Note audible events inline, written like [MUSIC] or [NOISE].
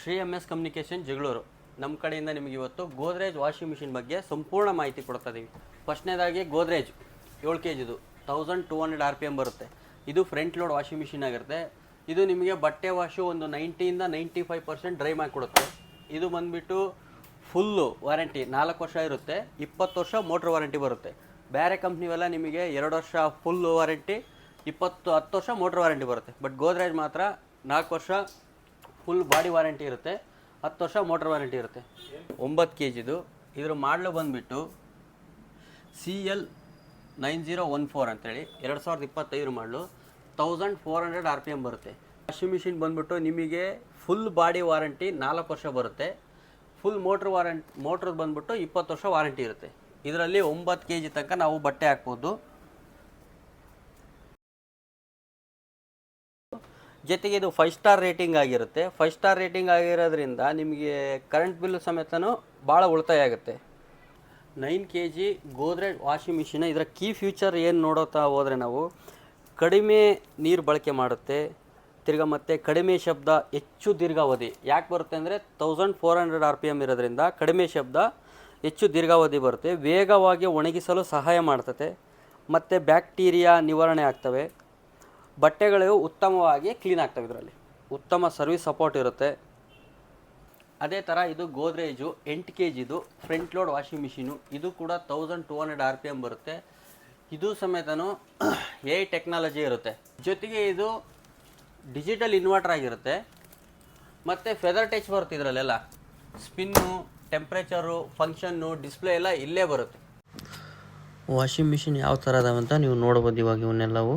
Shri M S communication, Jagaluru. ನಮ್ಮ ಕಡೆಯಿಂದ ನಿಮಗೆ ಇವತ್ತು ಗೋದ್ರೇಜ್ ವಾಷಿಂಗ್ ಮಿಷಿನ್ ಬಗ್ಗೆ ಸಂಪೂರ್ಣ ಮಾಹಿತಿ ಕೊಡ್ತಾ ಇದ್ದೀವಿ ಫಸ್ಟ್ನೇದಾಗಿ ಗೋದ್ರೇಜ್, ಏಳು ಕೆ ಜಿದು thousand two hundred R P M ಬರುತ್ತೆ. ಇದು ಫ್ರಂಟ್ ಲೋಡ್ ವಾಷಿಂಗ್ ಮಿಷಿನ್ ಆಗಿರುತ್ತೆ. ಇದು ನಿಮಗೆ ಬಟ್ಟೆ ವಾಶು ಒಂದು ನೈಂಟಿಯಿಂದ ನೈಂಟಿ ಫೈವ್ ಪರ್ಸೆಂಟ್ ಡ್ರೈ ಮಾಡಿಕೊಡುತ್ತೆ ಇದು ಬಂದುಬಿಟ್ಟು ಫುಲ್ಲು ವಾರಂಟಿ ನಾಲ್ಕು ವರ್ಷ ಇರುತ್ತೆ. ಇಪ್ಪತ್ತು ವರ್ಷ ಮೋಟ್ರ್ ವಾರಂಟಿ ಬರುತ್ತೆ. ಬೇರೆ ಕಂಪ್ನಿವೆಲ್ಲ ನಿಮಗೆ ಎರಡು ವರ್ಷ ಫುಲ್ಲು ವಾರಂಟಿ ಇಪ್ಪತ್ತು ಹತ್ತು ವರ್ಷ ಮೋಟ್ರ್ ವಾರಂಟಿ ಬರುತ್ತೆ. ಬಟ್ ಗೋದ್ರೇಜ್ ಮಾತ್ರ ನಾಲ್ಕು ವರ್ಷ ಫುಲ್ ಬಾಡಿ ವಾರಂಟಿ ಇರುತ್ತೆ. ಹತ್ತು ವರ್ಷ ಮೋಟ್ರ್ ವಾರಂಟಿ ಇರುತ್ತೆ. ಒಂಬತ್ತು ಕೆ ಜಿದು ಇದ್ರ ಮಾಡಲು ಬಂದುಬಿಟ್ಟು C L nine zero one four ಅಂತೇಳಿ ಎರಡು ಸಾವಿರದ ಇಪ್ಪತ್ತೈದು ಮಾಡಲು thousand four hundred R P M ಬರುತ್ತೆ. ವಾಷಿಂಗ್ ಮಿಷಿನ್ ಬಂದುಬಿಟ್ಟು ನಿಮಗೆ ಫುಲ್ ಬಾಡಿ ವಾರಂಟಿ ನಾಲ್ಕು ವರ್ಷ ಬರುತ್ತೆ. ಫುಲ್ ಮೋಟ್ರ್ ವಾರಂಟ್ ಮೋಟ್ರದ್ದು ಬಂದುಬಿಟ್ಟು ಇಪ್ಪತ್ತು ವರ್ಷ ವಾರಂಟಿ ಇರುತ್ತೆ. ಇದರಲ್ಲಿ ಒಂಬತ್ತು ಕೆ ಜಿ ತನಕ ನಾವು ಬಟ್ಟೆ ಹಾಕ್ಬೋದು. ಜೊತೆಗೆ ಇದು ಫೈವ್ ಸ್ಟಾರ್ ರೇಟಿಂಗ್ ಆಗಿರುತ್ತೆ. ಫೈವ್ ಸ್ಟಾರ್ ರೇಟಿಂಗ್ ಆಗಿರೋದ್ರಿಂದ ನಿಮಗೆ ಕರೆಂಟ್ ಬಿಲ್ ಸಮೇತನೂ ಭಾಳ ಉಳಿತಾಯ ಆಗುತ್ತೆ. Nine K G Godrej washing machine ಇದರ ಕೀ ಫ್ಯೂಚರ್ ಏನು ನೋಡುತ್ತಾ ಹೋದರೆ ನಾವು ಕಡಿಮೆ ನೀರು ಬಳಕೆ ಮಾಡುತ್ತೆ. ತಿರ್ಗ ಮತ್ತು ಕಡಿಮೆ ಶಬ್ದ, ಹೆಚ್ಚು ದೀರ್ಘಾವಧಿ. ಯಾಕೆ ಬರುತ್ತೆ ಅಂದರೆ thousand four hundred R P M ಇರೋದ್ರಿಂದ ಕಡಿಮೆ ಶಬ್ದ, ಹೆಚ್ಚು ದೀರ್ಘಾವಧಿ ಬರುತ್ತೆ. ವೇಗವಾಗಿ ಒಣಗಿಸಲು ಸಹಾಯ ಮಾಡ್ತದೆ ಮತ್ತು ಬ್ಯಾಕ್ಟೀರಿಯಾ ನಿವಾರಣೆ ಆಗ್ತವೆ. ಬಟ್ಟೆಗಳು ಉತ್ತಮವಾಗಿ ಕ್ಲೀನ್ ಆಗ್ತವೆ ಇದರಲ್ಲಿ. ಉತ್ತಮ ಸರ್ವಿಸ್ ಸಪೋರ್ಟ್ ಇರುತ್ತೆ. ಅದೇ ಥರ ಇದು ಗೋದ್ರೇಜು, ಎಂಟು ಕೆ ಜಿದು ಫ್ರಂಟ್ ಲೋಡ್ ವಾಷಿಂಗ್ ಮಿಷಿನು, ಇದು ಕೂಡ thousand two hundred R P M ಬರುತ್ತೆ. ಇದು ಸಮೇತನೂ [CLEARS THROAT] ಎ ಟೆಕ್ನಾಲಜಿ ಇರುತ್ತೆ. ಜೊತೆಗೆ ಇದು ಡಿಜಿಟಲ್ ಇನ್ವರ್ಟರ್ ಆಗಿರುತ್ತೆ. ಮತ್ತು ಫೆದರ್ ಟಚ್ ಬರುತ್ತೆ ಇದರಲ್ಲೆಲ್ಲ. ಸ್ಪಿನ್ನು ಟೆಂಪ್ರೇಚರು ಫಂಕ್ಷನ್ನು ಡಿಸ್ಪ್ಲೇ ಎಲ್ಲ ಇಲ್ಲೇ ಬರುತ್ತೆ. ವಾಷಿಂಗ್ ಮಿಷಿನ್ ಯಾವ ಥರ ಅದಾವಂತ ನೀವು ನೋಡ್ಬೋದು ಇವಾಗ ಇವನ್ನೆಲ್ಲವು.